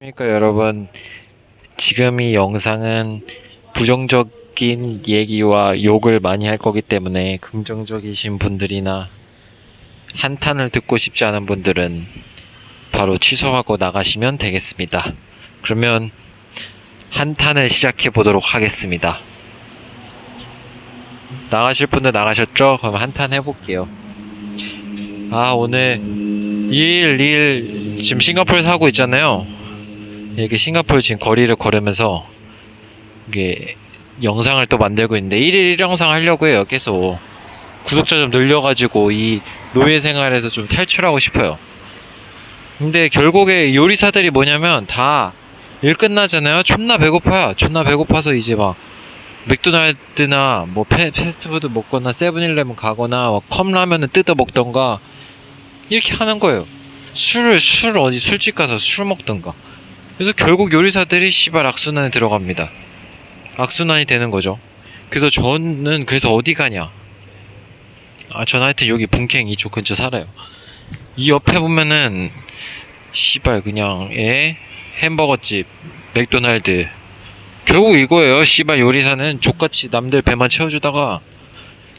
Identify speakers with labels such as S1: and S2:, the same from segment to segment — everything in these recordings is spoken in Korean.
S1: 그러니까 여러분 지금 이 영상은 부정적인 얘기와 욕을 많이 할 거기 때문에 긍정적이신 분들이나 한탄을 듣고 싶지 않은 분들은 바로 취소하고 나가시면 되겠습니다. 그러면 한탄을 시작해 보도록 하겠습니다. 나가실 분들 나가셨죠? 그럼 한탄 해볼게요. 아 오늘 2일 2일 지금 싱가포르에서 하고 있잖아요. 이렇게 싱가포르 지금 거리를 걸으면서 이게 영상을 또 만들고 있는데 1일 1영상 하려고 해요 계속. 구독자 좀 늘려가지고 이 노예 생활에서 좀 탈출하고 싶어요. 근데 결국에 요리사들이 뭐냐면 다 일 끝나잖아요. 존나 배고파요. 존나 배고파서 이제 막 맥도날드나 뭐 패, 패스트푸드 먹거나 세븐일레븐 가거나 막 컵라면을 뜯어 먹던가 이렇게 하는 거예요. 술을 술 어디 술집 가서 술 먹던가 그래서 결국 요리사들이 씨발 악순환에 들어갑니다. 악순환이 되는 거죠. 그래서 저는 그래서 어디 가냐? 아, 전 하여튼 여기 분캥 이쪽 근처 살아요. 이 옆에 보면은 씨발 그냥 예 햄버거집, 맥도날드. 결국 이거예요. 씨발 요리사는 족같이 남들 배만 채워주다가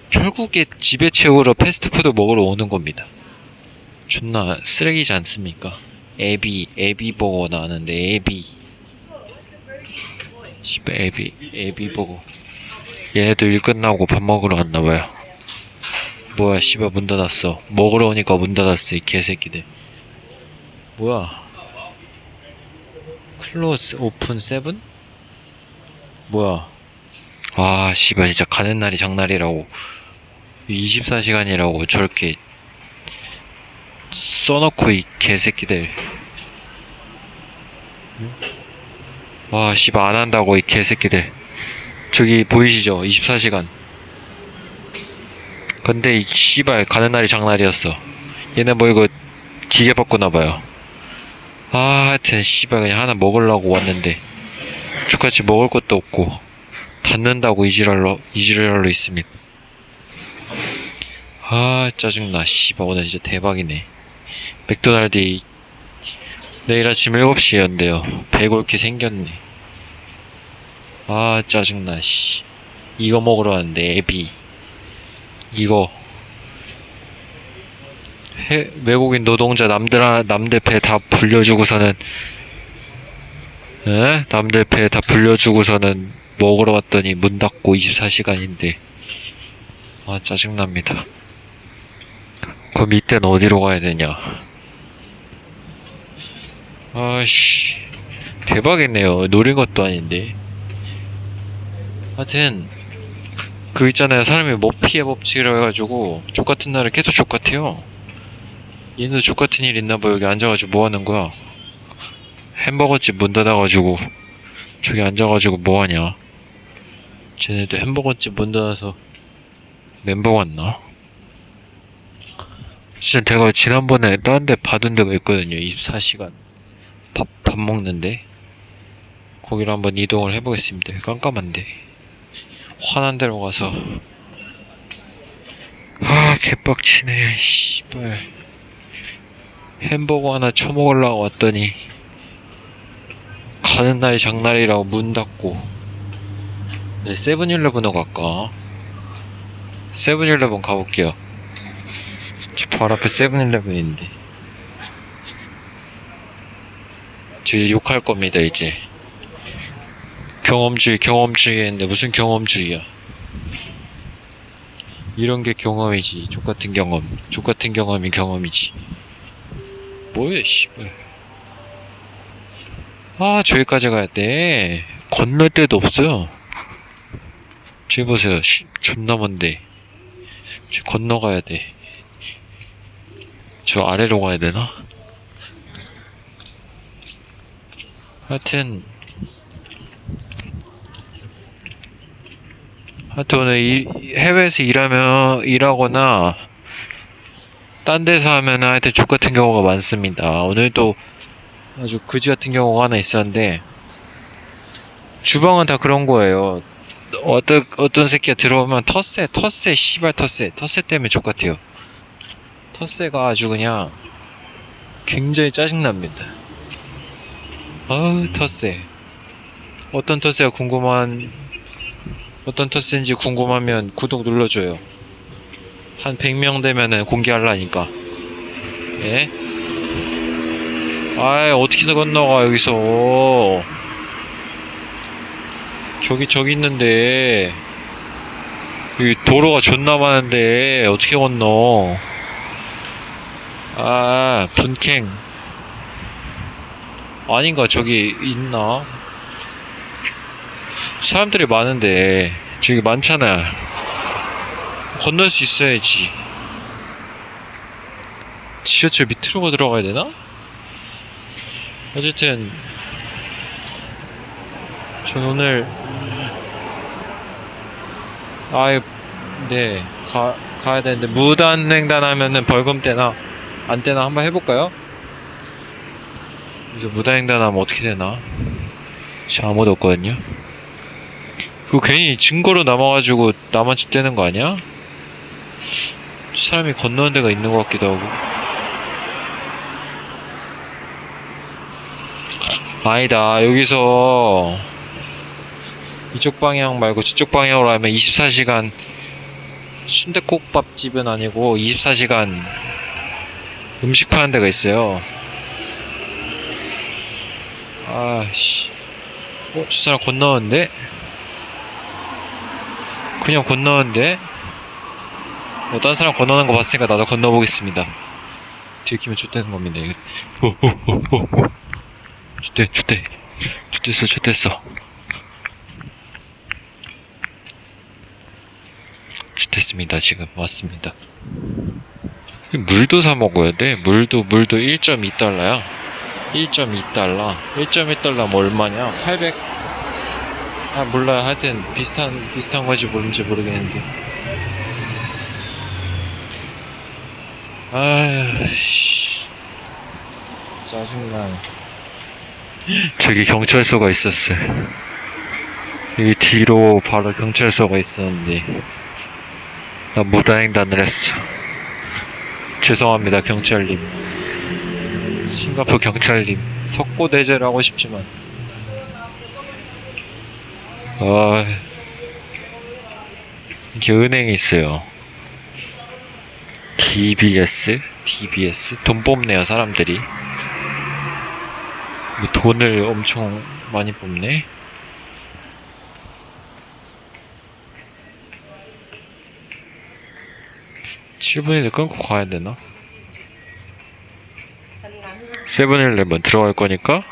S1: 결국에 집에 채우러 패스트푸드 먹으러 오는 겁니다. 존나 쓰레기지 않습니까? 에비 에비 버거 나왔는데 에비. 씨발 에비 에비 버거 얘네도 일 끝나고 밥 먹으러 왔나봐요. 뭐야 씨발 문 닫았어. 먹으러 오니까 문 닫았어 이 개새끼들. 뭐야? 클로스 오픈 세븐? 뭐야? 아 씨발 진짜 가는 날이 장날이라고. 24시간이라고 저렇게 써놓고 이 개새끼들 와 씨발 안 한다고 이 개새끼들. 저기 보이시죠? 24시간. 근데 이 씨발 가는 날이 장날이었어. 얘네 뭐 이거 기계 바꾸나봐요. 아 하여튼 씨발 그냥 하나 먹으려고 왔는데. 똑같이 먹을 것도 없고 닫는다고 이지랄로 이지랄로 있습니다. 아 짜증나. 씨발 오늘 진짜 대박이네. 맥도날드 이- 내일 아침 7시에 연대요. 배골게 생겼네. 아 짜증나 씨. 이거 먹으러 왔는데 애비. 이거. 해, 외국인 노동자 남들 하- 남들 배다 불려주고서는 에? 남들 배다 불려주고서는 먹으러 왔더니 문 닫고 24시간인데. 아 짜증납니다. 그럼 이때는 어디로 가야 되냐? 아씨, 대박이네요. 노린 것도 아닌데. 하여튼, 그 있잖아요. 사람이 머피의 법칙이라고 해가지고, 족같은 날에 계속 족같아요. 얘네도 족같은 일 있나봐. 여기 앉아가지고 뭐 하는 거야? 햄버거집 문 닫아가지고, 저기 앉아가지고 뭐 하냐? 쟤네도 햄버거집 문 닫아서 멤버 왔나? 진짜 제가 지난번에 다른 데 받은 데가 있거든요. 24시간. 밥, 밥 먹는데. 거기로 한번 이동을 해보겠습니다. 깜깜한데. 환한 데로 가서. 아, 개빡치네. 씨발. 햄버거 하나 처먹으려고 왔더니. 가는 날이 장날이라고 문 닫고. 네, 세븐일레븐으로 갈까? 세븐일레븐 가볼게요. 저 바로 앞에 세븐일레븐인데 저 이제 욕할 겁니다 이제. 경험주의 경험주의 했는데 무슨 경험주의야? 이런 게 경험이지. 족같은 경험. 족같은 경험이 경험이지. 뭐야 씨발. 아 저기까지 가야 돼. 건널 데도 없어요 저기 보세요. 씨, 존나 먼데. 저 건너가야 돼. 저 아래로 가야 되나? 하여튼 하여튼 오늘 이, 해외에서 일하면 일하거나 딴 데서 하면 하여튼 족 같은 경우가 많습니다. 오늘도 아주 그지 같은 경우가 하나 있었는데 주방은 다 그런 거예요. 어떤 어떤 새끼가 들어오면 텃세 텃세 씨발 텃세 텃세 때문에 족 같아요. 텃세가 아주 그냥 굉장히 짜증납니다. 어우 터세. 어떤 터세가 궁금한 어떤 터세인지 궁금하면 구독 눌러줘요. 한 100명 되면은 공개하려니까. 예? 아이 어떻게 건너가 여기서. 저기 저기 있는데. 여기 도로가 존나 많은데 어떻게 건너? 아 분캥 아닌가 저기 있나 사람들이 많은데 저기 많잖아 건널 수 있어야지 지하철 밑으로 들어가야 되나? 어쨌든 전 오늘 아예 네 가, 가야 되는데 무단횡단 하면은 벌금 떼나 안 떼나 한번 해볼까요? 그래서 무단횡단 하면 어떻게 되나? 지금 아무도 없거든요. 그거 괜히 증거로 남아가지고 나만 집되는 거 아니야? 사람이 건너는 데가 있는 것 같기도 하고. 아니다 여기서 이쪽 방향 말고 저쪽 방향으로 하면 24시간 순대국밥집은 아니고 24시간 음식 파는 데가 있어요 아씨. 어? 저 사람 건너는데? 그냥 건너는데? 어, 딴 사람 건너는 거 봤으니까 나도 건너보겠습니다. 들키면 좆되는 겁니다 이거. 호호호호호. 좆대 좆대. 좆됐어 좆됐어. 좆됐습니다 지금. 왔습니다. 물도 사 먹어야 돼. 물도 물도 1.2달러야 1.2달러. 1.1달러 뭐 얼마냐? 800 아 몰라 하여튼 비슷한 비슷한 건지 모른지 모르겠는데. 아씨. 짜증나 저기 경찰서가 있었어요. 여기 뒤로 바로 경찰서가 있었는데. 나 무단횡단을 했어. 죄송합니다 경찰님 싱가포르 경찰님 석고대죄를 하고 싶지만. 아 이게 은행이 있어요. DBS DBS 돈 뽑네요 사람들이. 뭐 돈을 엄청 많이 뽑네? 칠분일레 끊고 가야 되나? 세븐일레븐 들어갈 거니까